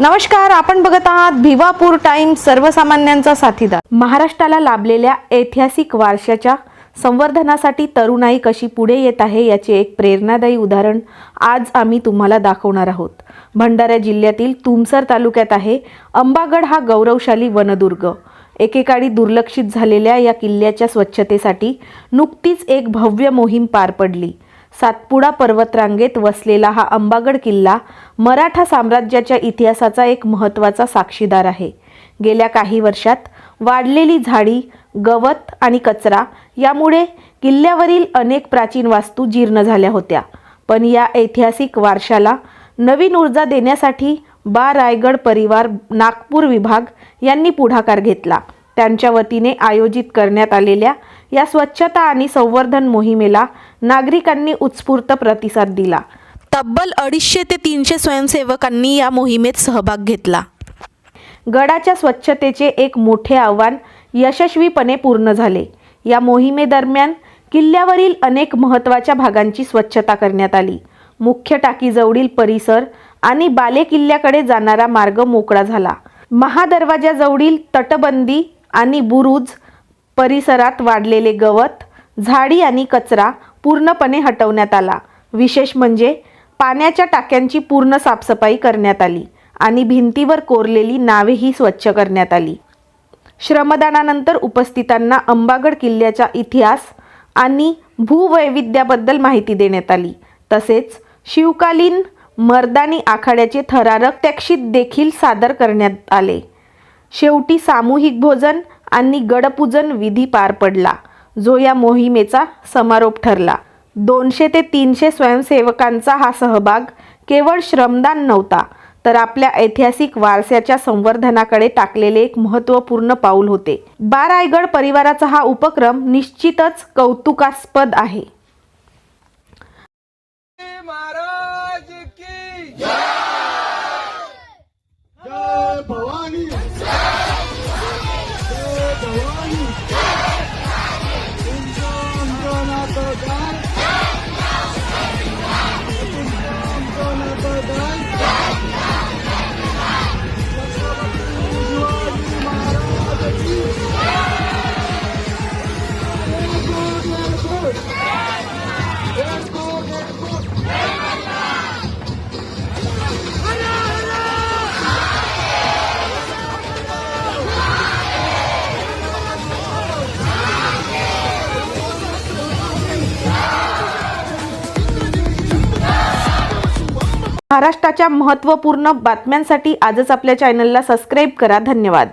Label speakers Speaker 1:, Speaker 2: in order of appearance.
Speaker 1: नमस्कार आपण बघत आहात भिवापूर टाइम सर्वसामान्यांचा साथीदार. महाराष्ट्राला लाभलेल्या ऐतिहासिक वारशाच्या संवर्धनासाठी तरुणाई कशी पुढे येत आहे याचे एक प्रेरणादायी उदाहरण आज आम्ही तुम्हाला दाखवणार आहोत. भंडारा जिल्ह्यातील तुमसर तालुक्यात आहे. अंबागड हा गौरवशाली वनदुर्ग. एकेकाळी दुर्लक्षित झालेल्या या किल्ल्याच्या स्वच्छतेसाठी नुकतीच एक भव्य मोहीम पार पडली. सातपुडा पर्वतरांगेत वसलेला हा अंबागड किल्ला मराठा साम्राज्याच्या इतिहासाचा एक महत्त्वाचा साक्षीदार आहे. गेल्या काही वर्षात वाढलेली झाडी गवत आणि कचरा यामुळे किल्ल्यावरील अनेक प्राचीन वास्तू जीर्ण झाल्या होत्या. पण या ऐतिहासिक वारशाला नवीन ऊर्जा देण्यासाठी बा. रायगड परिवार नागपूर विभाग यांनी पुढाकार घेतला. त्यांच्या वतीने आयोजित करण्यात आलेल्या या स्वच्छता आणि संवर्धन मोहिमेला नागरिकांनी उत्स्फूर्त प्रतिसाद दिला. तब्बल अडीचशे ते तीनशे स्वयंसेवकांनी या मोहिमेत सहभाग घेतला. गडाच्या स्वच्छतेचे एक मोठे आव्हान यशस्वीपणे पूर्ण झाले. या मोहिमेदरम्यान किल्ल्यावरील अनेक महत्त्वाच्या भागांची स्वच्छता करण्यात आली. मुख्य टाकीजवळील परिसर आणि बाले किल्ल्याकडे जाणारा मार्ग मोकळा झाला. महादरवाजाजवळील तटबंदी आणि बुरुज परिसरात वाढलेले गवत झाडी आणि कचरा पूर्णपणे हटवण्यात आला. विशेष म्हणजे पाण्याच्या टाक्यांची पूर्ण साफसफाई करण्यात आली आणि भिंतीवर कोरलेली नावेही स्वच्छ करण्यात आली. श्रमदानानंतर उपस्थितांना अंबागड किल्ल्याचा इतिहास आणि भूवैविध्याबद्दल माहिती देण्यात आली. तसेच शिवकालीन मर्दानी आखाड्याचे थरारक त्याक्षित देखील सादर करण्यात आले. शेवटी सामूहिक भोजन आणि गडपूजन विधी पार पडला जो या मोहिमेचा समारोप ठरला. दोनशे ते तीनशे स्वयंसेवकांचा हा सहभाग केवळ श्रमदान नव्हता तर आपल्या ऐतिहासिक वारशाच्या संवर्धनाकडे टाकलेले एक महत्त्वपूर्ण पाऊल होते. बा रायगड परिवाराचा हा उपक्रम निश्चितच कौतुकास्पद आहे. महाराष्ट्राच्या महत्त्वपूर्ण बातम्यांसाठी आजच आपल्या चॅनलला सबस्क्राईब करा. धन्यवाद.